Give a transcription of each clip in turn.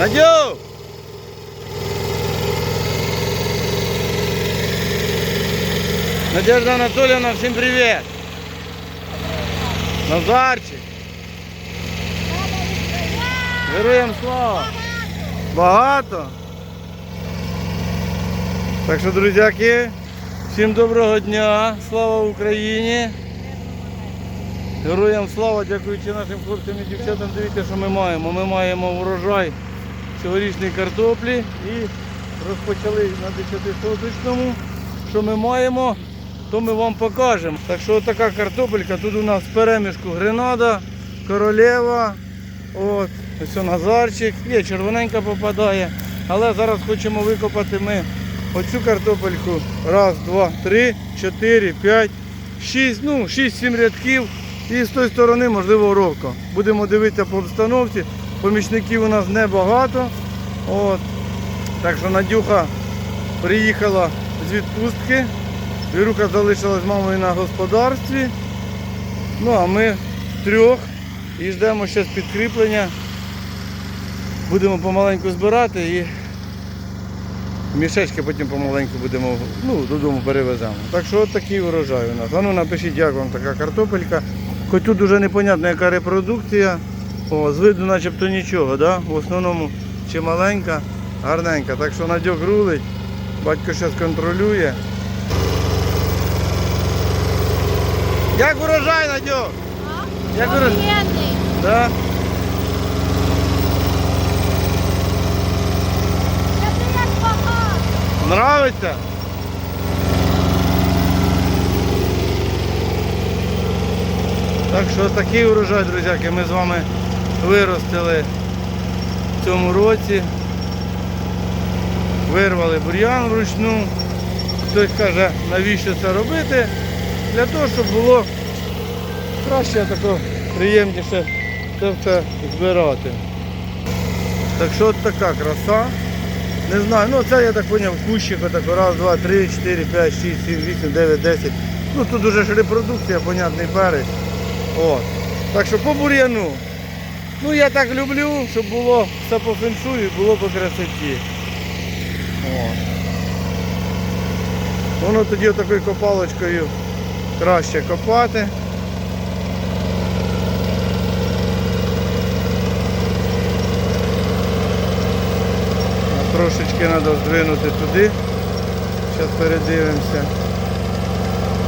Надю! Надежда Анатольевна, всім привіт! Назарчик! Героям слава! Багато! Так що, друзяки, всім доброго дня! Слава Україні! Героям слава, дякуючи нашим хлопцям і дівчатам, дивіться, що ми маємо. Ми маємо урожай цьогорічної картоплі і розпочали на 10-соточному. Що ми маємо, то ми вам покажемо. Так що така картопелька, тут у нас перемішку гренада, королева, от, ось Назарчик, є червоненька попадає. Але зараз хочемо викопати ми оцю картопельку. Раз, два, три, чотири, п'ять, шість, ну, шість-сім рядків. І з тої сторони, можливо, ровка. Будемо дивитися по обстановці. Помічників у нас небагато. От. Так що Надюха приїхала з відпустки. Вірука залишилась з мамою на господарстві. Ну а ми трьох і ждемо ще підкріплення. Будемо помаленьку збирати і мішечки потім помаленьку будемо ну, додому перевеземо. Так що от такий урожай у нас. А ну напишіть, як вам така картопелька. Хоч тут дуже непонятно, яка репродукція. О, з виду начебто нічого, да? в основному чи маленька, гарненька. Так що Надьок рулить, батько зараз контролює. Як урожай, Надьок? Як урожай? Да? Нравиться? Так що такий урожай, друзяки, ми з вами виростили в цьому році. Вирвали бур'ян вручну. Хтось каже, навіщо це робити? Для того, щоб було краще, тако приємніше це все збирати. Так що от така краса. Не знаю, ну це я так поняв, кущик отак, раз, два, три, чотири, п'ять, шість, сім, вісім, дев'ять, десять. Ну тут уже ж репродукція, понятний перець. От. Так що по бур'яну. Ну я так люблю, щоб було все по феншую було по красоті. От. Воно тоді такою копалочкою краще копати. Трошечки треба здвинути туди. Зараз передивимося.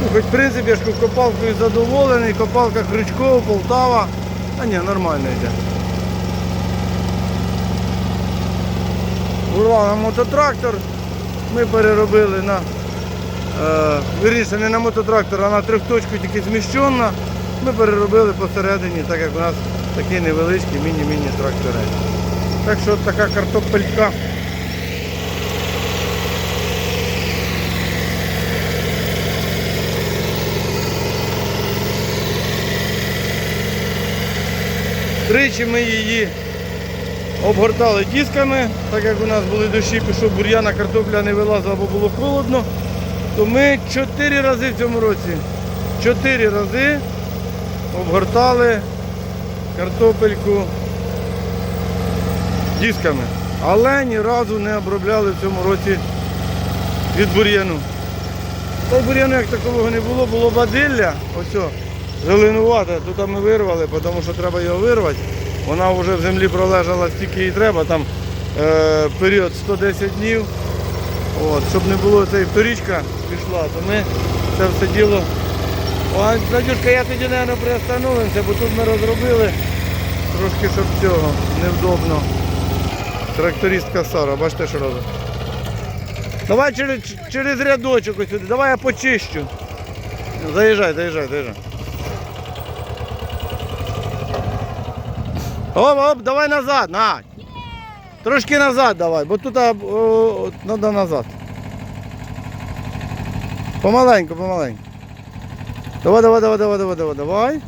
Ну, хоч в принципі я ж копалкою задоволений, копалка Крючкова, Полтава. А ні, нормально йде. Урвав на мототрактор. Ми переробили на е, не на мототрактор, а на трьохточку тільки зміщена. Ми переробили посередині, так як у нас такий невеличкий міні-міні тракторець. Так що така картопелька. Тричі ми її обгортали дисками, так як у нас були дощі, пішов бур'яна, картопля не вилазила, бо було холодно, то ми чотири рази в цьому році, чотири рази обгортали картопельку дисками. Але ні разу не обробляли в цьому році від бур'яну. Та бур'яну як такого не було, було бадилля, ось о, зеленувате. Тут ми вирвали, тому що треба його вирвати. Вона вже в землі пролежала стільки і треба, там е, період 110 днів. От, щоб не було цієї вторічка пішла, то ми це все діло. О, Надюшка, я тоді, мабуть, приостановимося, бо тут ми розробили трошки, щоб цього невдобно. Трактористка Сара, бачите, що робить. Давай через, через рядочок ось сюди, давай я почищу. Заїжджай, заїжджай, заїжджай. Оп, оп, давай назад, на. Трошки назад давай, бо тут треба назад. Помаленьку, помаленьку. Давай, давай, давай, давай, давай, давай, давай.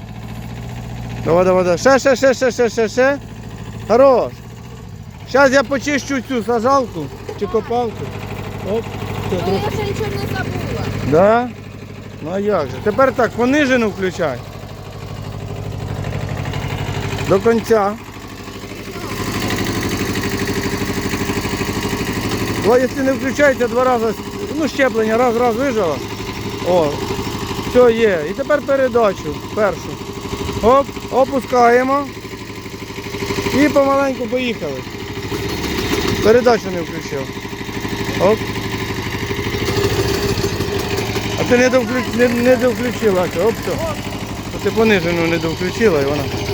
Давай, давай, давай. Ще, ще, ще, ще, ще, ще, ще. Хорош. Зараз я почищу цю сажалку чи копалку. Оп. Все, я ще нічого не забула. Да? Ну а як же? Тепер так, понижену включай. До кінця. Якщо не включається, два рази, ну щеплення, раз, раз вижала. О, все є. І тепер передачу першу. Оп, опускаємо. І помаленьку поїхали. Передачу не включив. Оп. А ти не довключ... не, не довключила. Оп, все. То ти понижену не довключила і вона.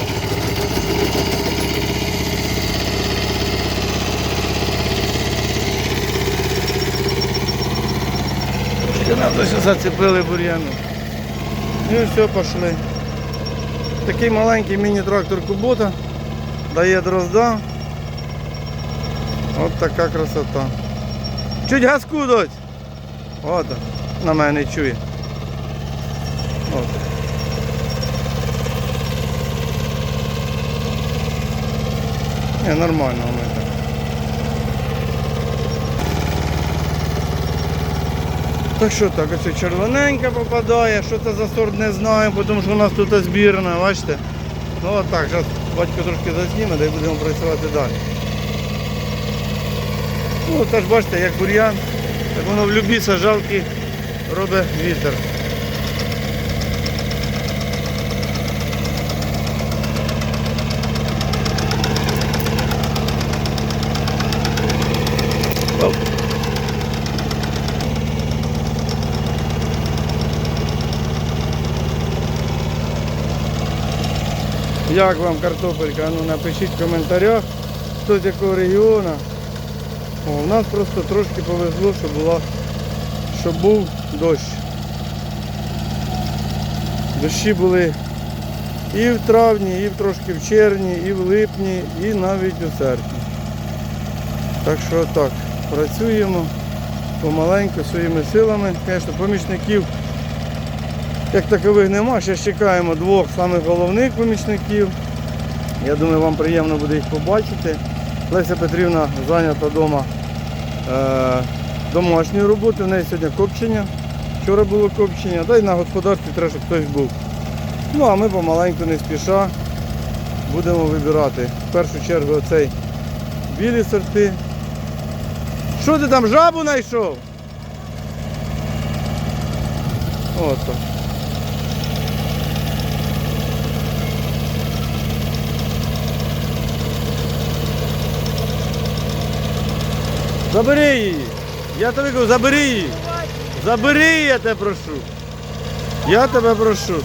Нам ще зацепили бур'яну. Ну і все, пішли. Такий маленький міні-трактор Кубота дає дрозда. От така красота. Чуть газку дать. От, на мене чує. От. Не, нормально воно так. Що так, ось червоненька попадає, що це за сорт не знаю, тому що у нас тут збірна, бачите? Ну от так, зараз батько трошки засніме, й будемо працювати далі. Ну, теж бачите, як бур'ян, так воно в любі сажалки робить вітер. Як вам картопелька? Ну напишіть в коментарях, хто з якого регіону. О, у нас просто трошки повезло, що була, що був дощ. Дощі були і в травні, і в трошки в червні, і в липні, і навіть у серпні. Так що так, працюємо помаленьку своїми силами. Звісно, помічників як такових нема. Ще чекаємо двох самих головних помічників. Я думаю, вам приємно буде їх побачити. Леся Петрівна зайнята вдома е, домашньою роботою. В неї сьогодні копчення. Вчора було копчення, та й на господарстві треба, щоб хтось був. Ну а ми помаленьку не спіша будемо вибирати. В першу чергу оцей білі сорти. Що ти там жабу знайшов? От Забери її. Я тобі кажу, забери її. Забери я тебе прошу. Я тебе прошу.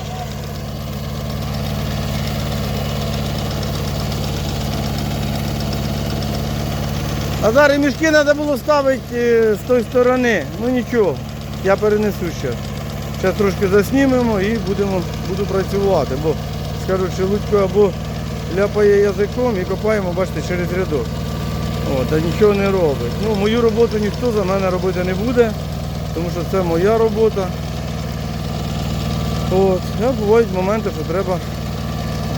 А зараз мішки треба було ставити е, з тої сторони. Ну нічого, я перенесу зараз. Зараз трошки заснімемо і будемо, буду працювати, бо скажуть, що Лудько або ляпає язиком і копаємо, бачите, через рядок. От, а нічого не робить. Ну, мою роботу ніхто за мене робити не буде, тому що це моя робота. От, а бувають моменти, що треба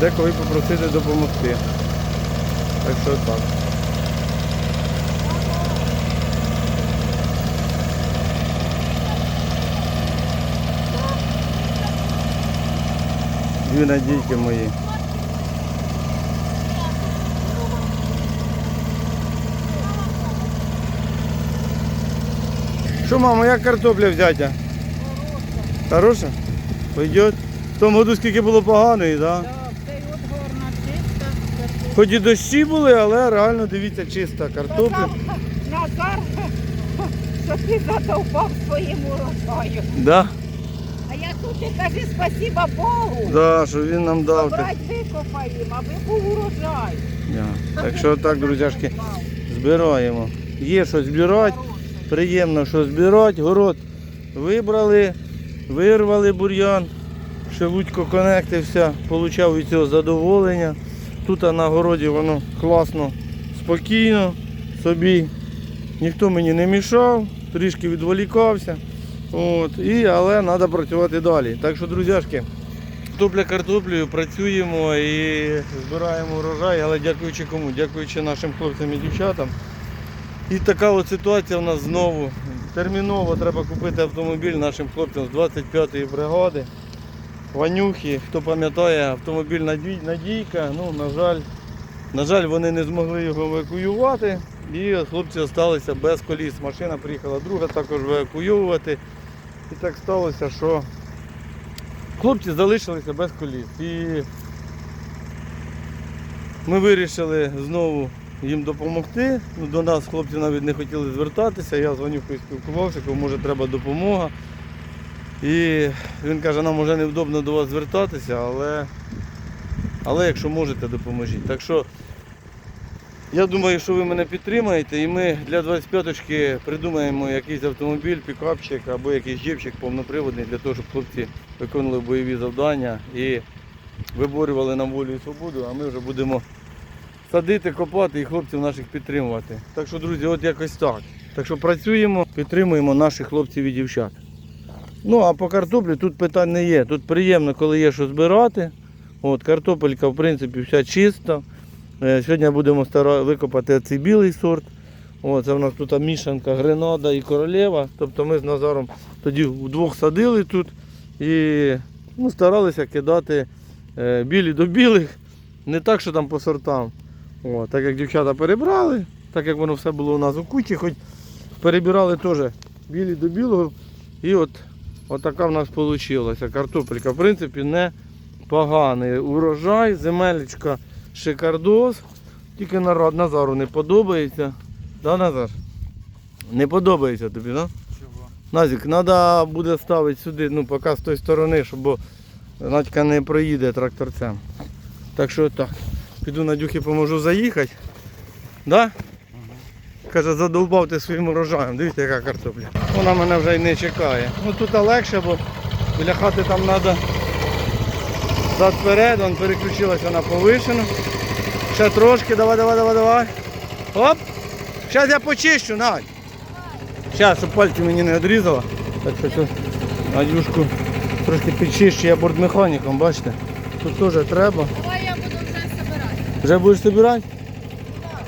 деколи попросити допомогти. Так що так. Дві надійки мої. Що, мама, як картопля взяття? Хороша? Пойдет? В тому году скільки було поганої, так? Да? Хоч і дощі були, але реально дивіться чиста картопля. Назар, що ти задовбав своїм урожаю. Да? А я тут і кажи спасіба Богу. Да, що він нам дав. так. Брать викопаємо, аби був урожай. Да. Так що так, друзяшки, збираємо. Є що збирати, приємно, що збирати. Город вибрали, вирвали бур'ян. Шелудько конектився, отримав від цього задоволення. Тут на городі воно класно, спокійно собі. Ніхто мені не мішав, трішки відволікався. От, і, але треба працювати далі. Так що, друзяшки, Картопля картоплею, працюємо і збираємо урожай, але дякуючи кому? Дякуючи нашим хлопцям і дівчатам. І така от ситуація в нас знову. Терміново треба купити автомобіль нашим хлопцям з 25-ї бригади. Ванюхи, хто пам'ятає, автомобіль Надійка, ну, на жаль, на жаль, вони не змогли його евакуювати. І хлопці залишилися без коліс. Машина приїхала друга також евакуйовувати. І так сталося, що хлопці залишилися без коліс. І ми вирішили знову їм допомогти. Ну, до нас хлопці навіть не хотіли звертатися. Я дзвонив, поспілкувався, кому може треба допомога. І він каже, нам вже невдобно до вас звертатися, але, але якщо можете, допоможіть. Так що я думаю, що ви мене підтримаєте, і ми для 25-ки придумаємо якийсь автомобіль, пікапчик або якийсь джипчик повноприводний для того, щоб хлопці виконували бойові завдання і виборювали нам волю і свободу, а ми вже будемо садити, копати і хлопців наших підтримувати. Так що, друзі, от якось так. Так що працюємо, підтримуємо наших хлопців і дівчат. Ну, а по картоплі тут питань не є. Тут приємно, коли є що збирати. От, картопелька, в принципі, вся чиста. Е, Сьогодні будемо викопати цей білий сорт. От, це в нас тут мішанка Гренада і королева. Тобто ми з Назаром тоді вдвох садили тут і ну, старалися кидати е, білі до білих. Не так, що там по сортам. От, так як дівчата перебрали, так як воно все було у нас у кучі, хоч перебирали теж білі до білого. І от, от така в нас вийшла картопелька. В принципі, не поганий урожай, земелечка шикардос. Тільки Нар- Назару не подобається. Да, Назар? Не подобається тобі, да? Чого? Назік, треба буде ставити сюди, ну, поки з тої сторони, щоб Надька не проїде тракторцем. Так що так. Піду Надюхі поможу заїхати. Да? Каже, задовбав ти своїм урожаєм. Дивіться, яка картопля. Вона мене вже й не чекає. Ну тут легше, бо біля хати там треба зад вперед, вон переключилася на повишену. Ще трошки, давай, давай, давай, давай. Оп! Зараз я почищу, Надь. Зараз, щоб пальці мені не відрізала. Так що тут Надюшку трошки підчищу, я бортмеханіком, бачите. Тут теж треба. Вже будеш збирати?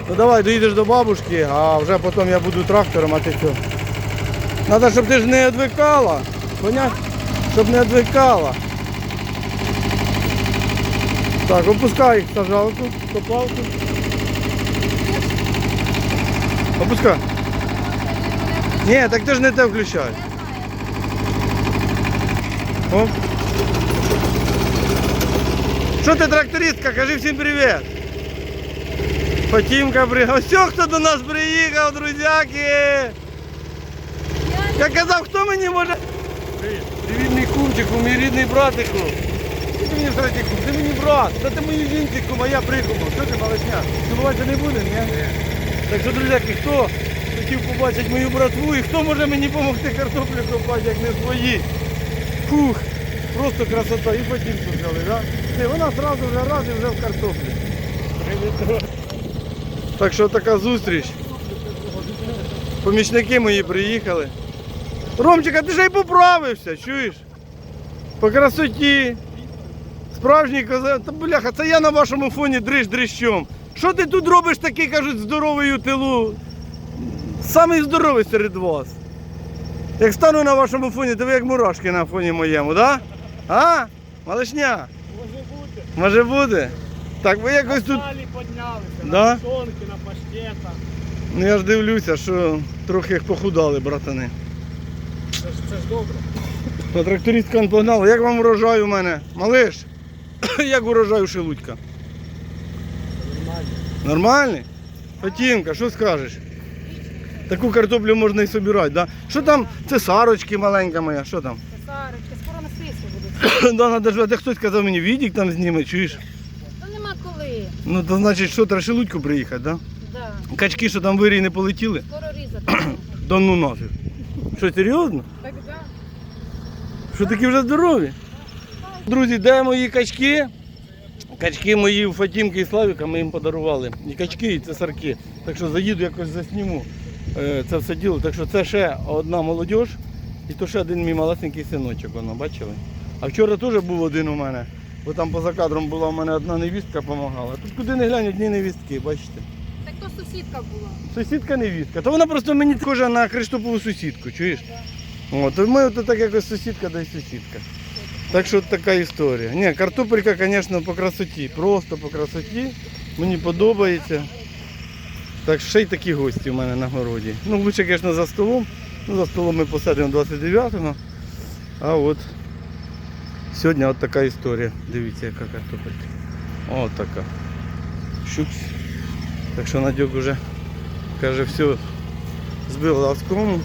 Ну давай, доїдеш до бабушки, а вже потім я буду трактором, а ти що? Треба, щоб ти ж не відвикала. Понятно? Щоб не відвикала. Так, опускай їх сажалку, копалку. Опускай. Ні, так ти ж не те включай. Оп. Що ти трактористка? Кажи всім привіт. Фатімка приїхав. Ось хто до нас приїхав, друзяки. Я казав, хто мені може. Привіт, мій кумчику, мій рідний братику. Ти мені братику, ти мені брат, та ти мої жінці, кума, я прикумав. Що ти, малышня? Цілувати не буде, ні? Так що, друзяки, хто хотів побачити мою братву і хто може мені допомогти картоплю копати, як не свої? Фух, просто красота. І Фатімку взяли, так? Да? Вона одразу вже раз і вже в картоплі. Так що така зустріч. Помічники мої приїхали. Ромчика, ти ж й поправився, чуєш? По красоті. Справжній коза. Та бляха, це я на вашому фоні дриж дрищом. Що ти тут робиш такий, кажуть, здоровий у тилу? Самий здоровий серед вас. Як стану на вашому фоні, то ви як мурашки на фоні моєму, да? А? Малишня? Може бути. Може буде? Так, ви якось тут. Далі піднялися, Да? на на паштетах. Ну я ж дивлюся, що трохи їх похудали, братани. Це ж, це ж добре. А трактористка не погнала. Як вам урожай у мене? Малиш? Як урожай у Шелудька? Нормально. Нормальний? Фатінка, що скажеш? Таку картоплю можна і собирати, да? Що там? Це сарочки маленька моя, що там? Сарочки, скоро на сесію будуть. да, надо ж, де хтось сказав мені, відік там зніме, чуєш? Ну то значить, що треба приїхати, да? Да. Качки, що там вирій не полетіли? Скоро різати. Да ну нафіг. Що, серйозно? Так, да. Що такі вже здорові? Друзі, де мої качки? Качки мої у Фатімки і Славіка ми їм подарували. І качки, і цесарки. Так що заїду якось засніму е, це все діло. Так що це ще одна молодь, і то ще один мій малесенький синочок, воно, бачили? А вчора теж був один у мене, бо там поза кадром була у мене одна невістка допомагала. Тут куди не глянь, одні невістки, бачите. Так то сусідка була. Сусідка невістка. То вона просто мені схожа на Криштопову сусідку, чуєш? От, і ми от так якось сусідка да й сусідка. Так що от така історія. Ні, картопелька, звісно, по красоті. Просто по красоті. Мені подобається. Так ще й такі гості у мене на городі. Ну, лучше, звісно, за столом. Ну, за столом ми посадимо 29-го. А от сьогодні от така історія. Дивіться, яка картопелька. От така. Щукс. Так що Надюк вже каже, все, збила лавському.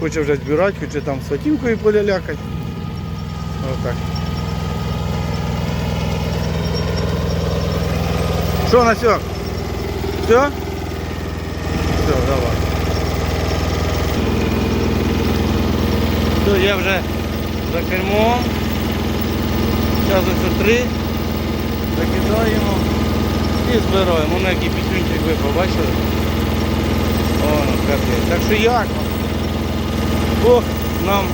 Хоче вже збирати, хоче там сватінкою полялякати. Отак. Що, Насьок? Все? Все, давай. Все, я вже за кермом. Ось три. Закидаємо і збираємо. Воно який пітюнчик ви побачили. О, ну капець. Так що як? Бог нам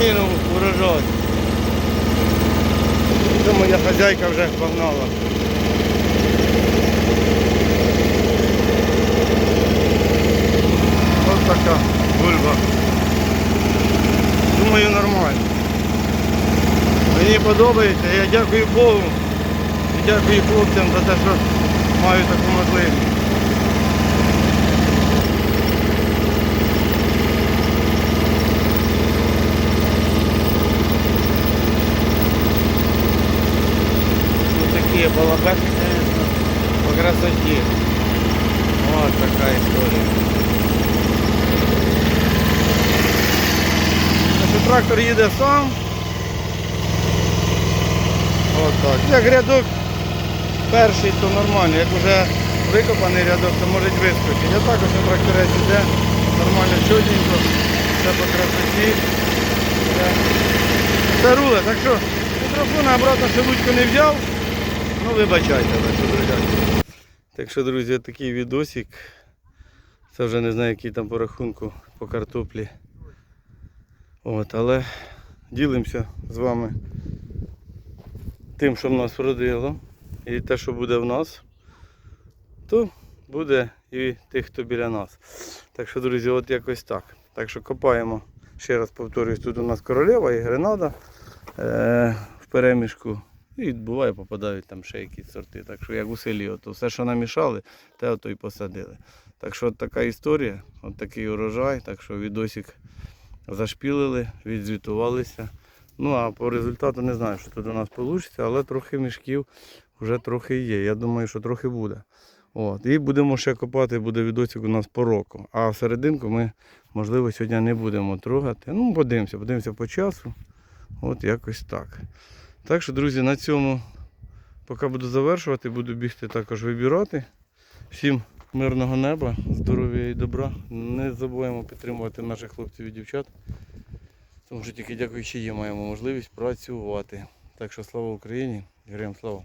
кинув урожай. Це моя хазяйка вже погнала. Ось така бульба. Думаю, нормально. Мені подобається, я дякую Богу і дякую хлопцям за те, що маю таку можливість. Ну такие балабахи, конечно, по красоте. Вот такая история. Значить, трактор їде сам. От так. Як рядок перший, то нормально. Як вже викопаний рядок, то може вискочити. Я також на тракторець іде. Нормально чотенько. Все по красоті. Це руле. Так що мікрофон обратно шелудьку не взяв. Ну вибачайте, але що, друзі. Так що, друзі, такий відосик. Це вже не знаю, який там по рахунку по картоплі. От, але ділимося з вами тим, що в нас вродило. І те, що буде в нас, то буде і тих, хто біля нас. Так що, друзі, от якось так. Так що копаємо. Ще раз повторюсь, тут у нас королева і гренада е- в перемішку. І буває, попадають там ще якісь сорти. Так що як у селі, от все, що намішали, те ото і посадили. Так що от така історія, от такий урожай. Так що відосик зашпілили, відзвітувалися. Ну а по результату не знаю, що тут у нас вийде, але трохи мішків вже трохи є. Я думаю, що трохи буде. От. І будемо ще копати, буде відосик у нас по року. А серединку ми, можливо, сьогодні не будемо трогати. Ну, подивимося, подивимося по часу. От якось так. Так що, друзі, на цьому поки буду завершувати, буду бігти також вибирати. Всім мирного неба, здоров'я і добра. Не забуваємо підтримувати наших хлопців і дівчат. Тому що тільки дякуючи їм маємо можливість працювати. Так що слава Україні, героям слава.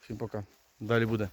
Всім пока. Далі буде.